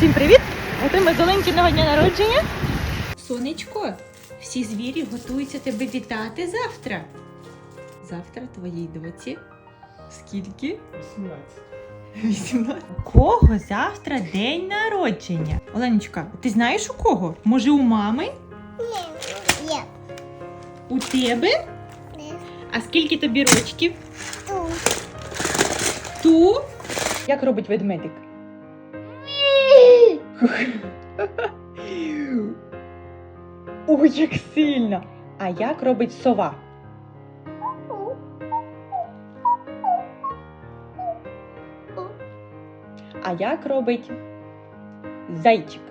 Всім привіт! Готуємо до Ленькіного дня народження. Сонечко, всі звірі готуються тебе вітати завтра. Завтра твоїй доці. Скільки? 18. 18. У кого завтра день народження? Оленечка, ти знаєш у кого? Може у мами? Є. У тебе? Ні. А скільки тобі рочків? Тут. Ту? Як робить ведмедик? Ой, як сильно! А як робить сова? А як робить зайчик?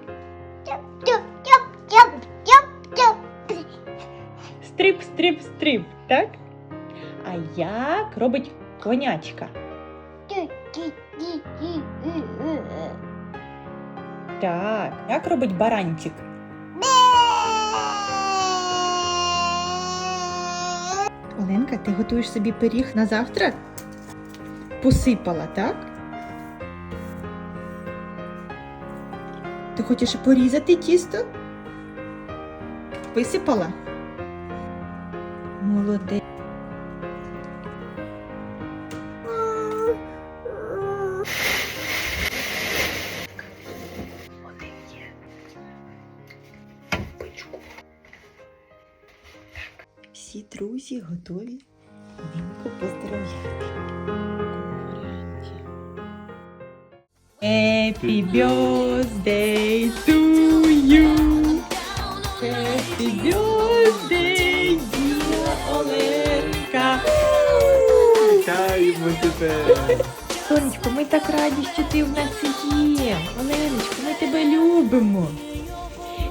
Стрип, стрип, стрип, так? А як робить конячка? Так. Як робить баранчик? Оленка, ти готуєш собі пиріг на завтра? Посипала, так? Ти хочеш порізати тісто? Висипала? Молодець. Всі друзі готові Німку поздравляти. Happy birthday to you. Happy birthday, dear Оленка. Вітаємо тебе! Сонечко, ми так раді, що ти в нас є. Оленочко, ми тебе любимо.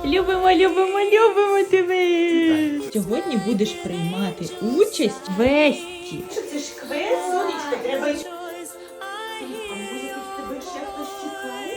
Любимо, любимо, любимо тебе. Сьогодні будеш приймати участь в квесті. Що це ж квест, сонечко? Треба. А може тебе ще хтось чекає,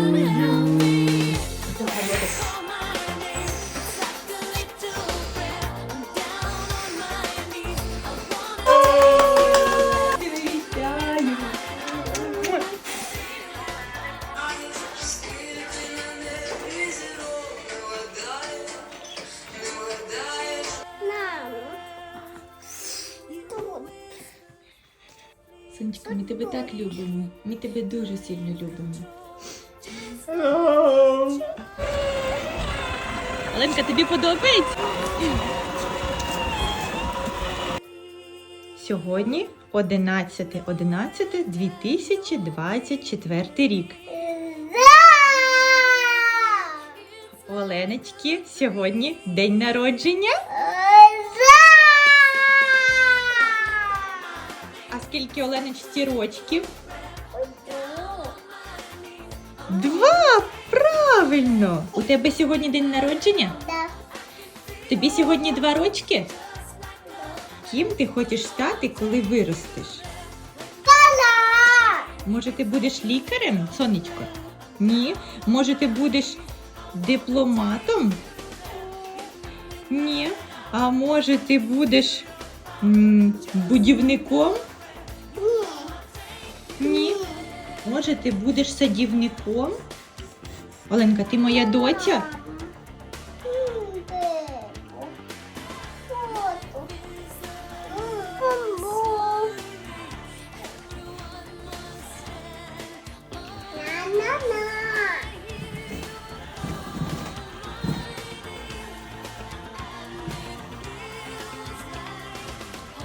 Сонечко, ми тебе так любимо. Ми тебе дуже сильно любимо. Оленка, тобі подобається? Сьогодні 11.11.2024 рік. У Оленочки сьогодні день народження. Скільки Оленочці рочків? Два! Правильно! У тебе сьогодні день народження? Тобі сьогодні два рочки? Ким ти хочеш стати, коли виростеш? Може, ти будеш лікарем, сонечко? Ні. Може, ти будеш дипломатом? Ні. А може, ти будеш м, будівником? Може, ти будеш садівником? Оленка, ти моя доця?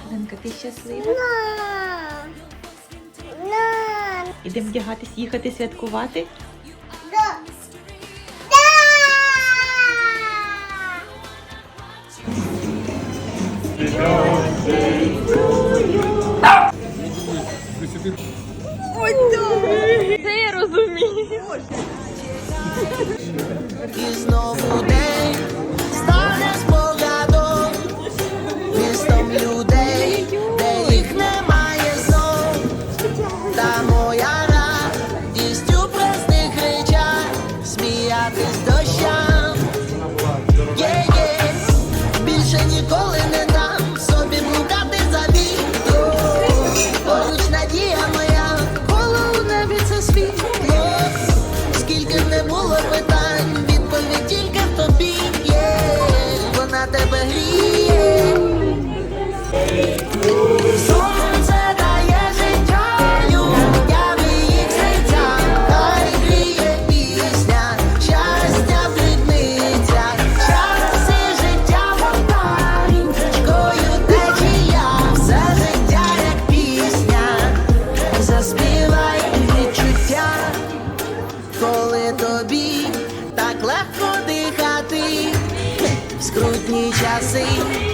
Оленка, ти щаслива? Ідемо вдягатись, їхати святкувати? Це я розумію. І знову день стане спогадом містом людей, більше ніколи не. I see.